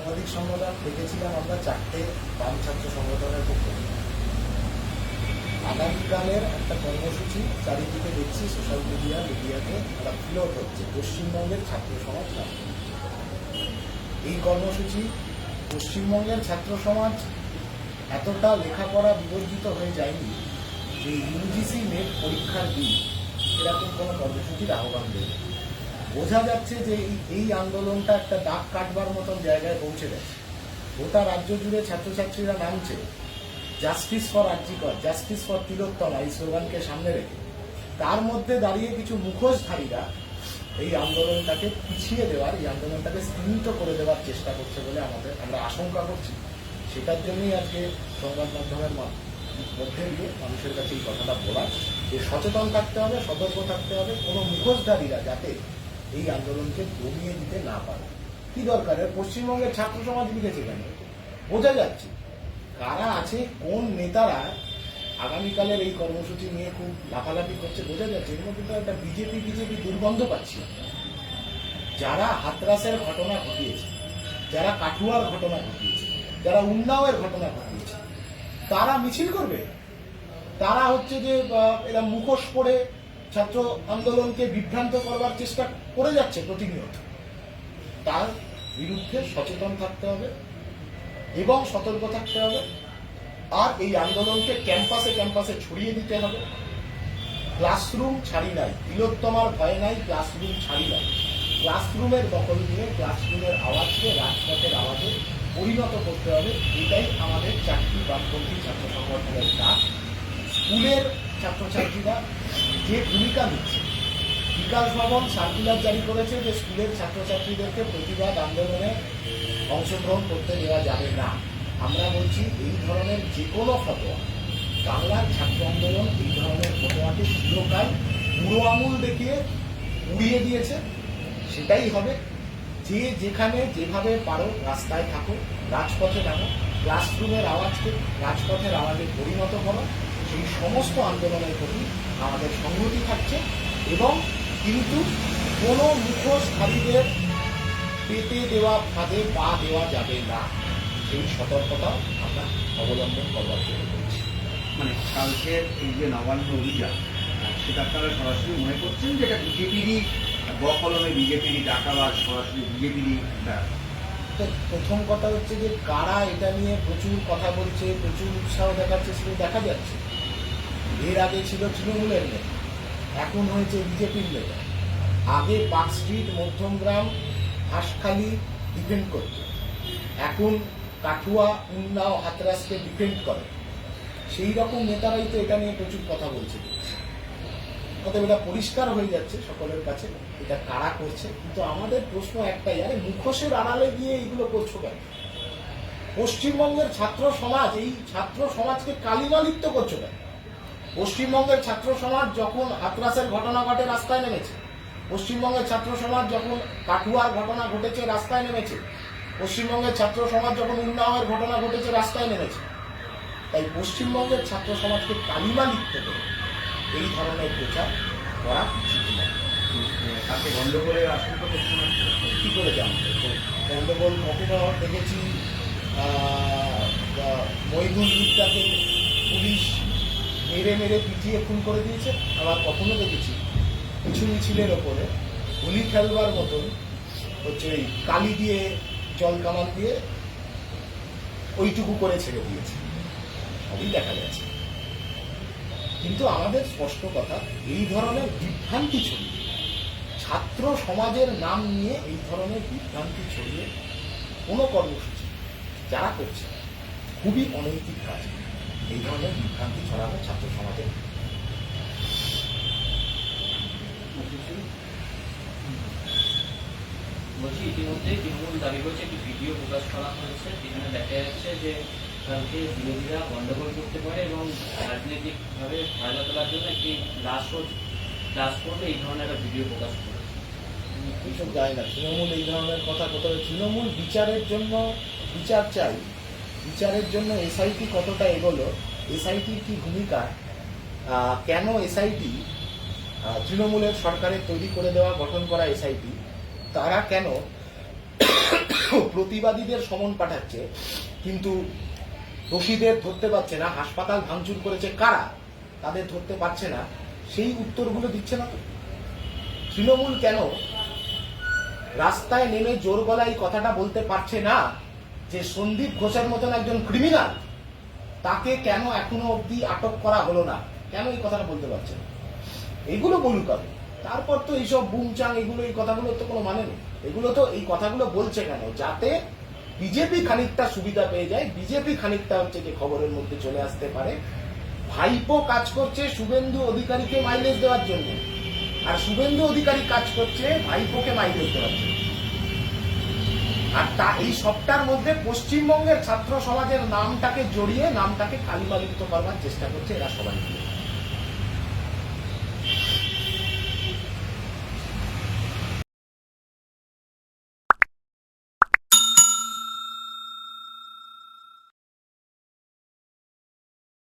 সাংবাদিক সম্মেলন ডেকেছিলাম আমরা চারটে বাম ছাত্র সংগঠনের পক্ষ। আগামীকালের একটা কর্মসূচি চারিদিকে দেখছি সোশ্যাল মিডিয়া মিডিয়াতে একটা ফ্লোট হচ্ছে, পশ্চিমবঙ্গের ছাত্র সমাজ এই কর্মসূচি পশ্চিমবঙ্গের ছাত্র সমাজ এতটা লেখাপড়া বিবর্জিত হয়ে যায়নি যে ইউজিসি নেট পরীক্ষার দিন এরকম কোনো কর্মসূচির আহ্বান দেবে বোঝা যাচ্ছে যে এই আন্দোলনটা একটা দাগ কাটবার মতন জায়গায় পৌঁছে গেছে। গোটা রাজ্য জুড়ে ছাত্রছাত্রীরা নামছে। Justice for RG Kar justice for Tilottama এই স্লোগানকে সামনে রেখে। তার মধ্যে দাঁড়িয়ে কিছু মুখোশধারীরা এই আন্দোলনটাকে পিছিয়ে দেওয়ার, এই আন্দোলনটাকে স্তীমিত করে দেওয়ার চেষ্টা করছে বলে আমাদের আমরা আশঙ্কা করছি। সেটার জন্যই আজকে সংবাদ মাধ্যমের মধ্যে দিয়ে মানুষের কাছে এই কথাটা বলা যে সচেতন থাকতে হবে, সতর্ক থাকতে হবে। কোনো মুখোশধারীরা যাতে এই আন্দোলনকে দমিয়ে দিতে না পারে। কি দরকার পশ্চিমবঙ্গের ছাত্র সমাজ লিখেছে কেন? বোঝা যাচ্ছে কারা আছে, কোন নেতারা আগামীকালের এই কর্মসূচি নিয়ে খুব লাফালাফি করছে, বোঝা যাচ্ছে। এর মধ্যে তো একটা বিজেপি বিজেপি দুর্গন্ধ পাচ্ছি যারা হাতরাসের ঘটনা ঘটিয়েছে, যারা কাঠুয়ার ঘটনা ঘটিয়েছে, যারা উন্নাওয়ের ঘটনা ঘটিয়েছে, তারা মিছিল করবে? তারা হচ্ছে যে এরা মুখোশ পরে ছাত্র আন্দোলনকে বিভ্রান্ত করবার চেষ্টা করে যাচ্ছে প্রতিনিয়ত। তার বিরুদ্ধে সচেতন থাকতে হবে এবং সতর্ক থাকতে হবে। আর এই আন্দোলনকে ক্যাম্পাসে ক্যাম্পাসে ছড়িয়ে দিতে হবে। ক্লাসরুম ছাড়ি নাই। তিলোত্তমার ভয় নাই, ক্লাসরুম ছাড়ি নাই। ক্লাসরুমের দখল নিয়ে ক্লাসরুমের আওয়াজকে, রাজপথের আওয়াজে পরিণত করতে হবে। এটাই আমাদের চারটি বামপন্থী ছাত্র সংগঠনের ডাক স্কুলের ছাত্রছাত্রীরা যে ভূমিকা নিচ্ছে। বিকাশ ভবন সার্কুলার জারি করেছে যে স্কুলের ছাত্রছাত্রীদেরকে প্রতিবাদ আন্দোলনে অংশগ্রহণ করতে দেওয়া যাবে না। আমরা বলছি, এই ধরনের যে কোনো ফটোয়া বাংলার ছাত্র আন্দোলন এই ধরনের ফটোয়াকে চিরকাল বুড়ো আঙুল দেখিয়ে উড়িয়ে দিয়েছে, সেটাই হবে। যে যেখানে যেভাবে পারো রাস্তায় থাকো, রাজপথে থাকো ক্লাসরুমের আওয়াজকে, রাজপথের আওয়াজে পরিণত করো। সেই সমস্ত আন্দোলনের প্রতি আমাদের সংহতি থাকছে এবং কিন্তু কোনো মুখোশধারীদের পেতে দেওয়া ফাঁদে পা দেওয়া যাবে না। সেই সতর্কতা আমরা অবলম্বন করবার জন্য করছি। মানে কালকের এই যে নবান্ন অভিযান সেটা আপনারা সরাসরি মনে করছেন যে এটা বিজেপিরই বকলমে বিজেপিরই ডাকা বা সরাসরি বিজেপিরই তো প্রথম কথা হচ্ছে যে কারা এটা নিয়ে প্রচুর কথা বলছে প্রচুর উৎসাহ দেখাচ্ছে সেটা দেখা যাচ্ছে। এর আগে ছিল তৃণমূলের নেতা, এখন হয়েছে বিজেপির নেতা। আগে Park Street, Madhyamgram, Hanskhali defend করত। এখন কাঠুয়া উন্নাও হাতরাসকে ডিফেন্ড করে। সেই রকম নেতারাই তো এটা নিয়ে প্রচুর কথা বলছে। অতএব এটা পরিষ্কার হয়ে যাচ্ছে সকলের কাছে, এটা কারা করছে? কিন্তু আমাদের প্রশ্ন একটাই, আরে মুখোশের আড়ালে গিয়ে এইগুলো করছ কেন? পশ্চিমবঙ্গের ছাত্র সমাজ, এই ছাত্র সমাজকে কালিমালিপ্ত করছ কেন? পশ্চিমবঙ্গের ছাত্র সমাজ যখন হাতরাসের ঘটনা ঘটে রাস্তায় নেমেছে। পশ্চিমবঙ্গের ছাত্র সমাজ যখন কাঠুয়ার ঘটনা ঘটেছে রাস্তায় নেমেছে। পশ্চিমবঙ্গের ছাত্র সমাজ যখন উন্নয়নের ঘটনা ঘটেছে রাস্তায় নেমেছে। তাই পশ্চিমবঙ্গের ছাত্র সমাজকে কালিমা লিখতে করে এই ধরনের প্রচার করা উচিত নয়। তাকে আশঙ্কা? কি করে জানব? তো গন্ডগোল কখনো দেখেছি মহিদুল মিত্রাকে পুলিশ মেরে মেরে পিটিয়ে খুন করে দিয়েছে, আবার কখনো দেখেছি কিছু মিছিলের ওপরে হোলি খেলবার মতন হচ্ছে ওই কালি দিয়ে জল কামান দিয়ে ওইটুকু করে ছেড়ে দিয়েছে। সবই দেখা গেছে। কিন্তু আমাদের স্পষ্ট কথা, এই ধরনের বিভ্রান্তি ছড়িয়ে ছাত্র সমাজের নাম নিয়ে এই ধরনের বিভ্রান্তি ছড়িয়ে কোনো কর্মসূচি যারা করছে, খুবই অনৈতিক কাজ। এই ধরনের বিভ্রান্তি ছড়ানো ছাত্র সমাজে বলছি ইতিমধ্যে তৃণমূল দাবি করছে একটি ভিডিও প্রকাশ করা হয়েছে। যেখানে দেখা যাচ্ছে যে কালকে বিরোধীরা গন্ডগোল করতে পারে এবং রাজনৈতিকভাবে ফায়দা তোলার জন্য একটি লাশ লাশ করবে এই ধরনের একটা ভিডিও প্রকাশ করেছে। কিছু যায় না। তৃণমূল এই ধরনের কথা কোথাও তৃণমূল বিচারের জন্য বিচার চাই। বিচারের জন্য এসআইটি কতটা এগোলো এসআইটির কি ভূমিকা কেন এসআইটি তৃণমূলের সরকারের তৈরি করে দেওয়া, গঠন করা এসআইটি তারা কেন প্রতিবাদীদের সমন পাঠাচ্ছে, কিন্তু দোষীদের ধরতে পারছে না, হাসপাতাল ভাঙচুর করেছে কারা, তাদের ধরতে পারছে না, সেই উত্তরগুলো দিচ্ছে না তো? তৃণমূল কেন রাস্তায় নেমে জোর গলায় কথাটা বলতে পারছে না? যে সন্দীপ ঘোষের মতন একজন ক্রিমিনাল তাকে কেন এখনও অবধি আটক করা হলো না? কেন এই কথাটা বলতে পারছে না? এগুলো বলুক আমি তারপর তো এইসব বুমচাং এগুলো, এই কথাগুলো তো কোনো মানে নেই। এগুলো তো এই কথাগুলো বলছে কেন? যাতে বিজেপি খানিকটা সুবিধা পেয়ে যায়। বিজেপি খানিকটা হচ্ছে যে খবরের মধ্যে চলে আসতে পারে। ভাইপো কাজ করছে শুভেন্দু অধিকারীকে মাইলেজ দেওয়ার জন্য। আর শুভেন্দু অধিকারী কাজ করছে ভাইপোকে মাইলেজ দেওয়ার জন্য। আর তা এই সবটার মধ্যে পশ্চিমবঙ্গের ছাত্র সমাজের নামটাকে জড়িয়ে, নামটাকে কালিমালিপ্ত করবার চেষ্টা করছে এরা সবাই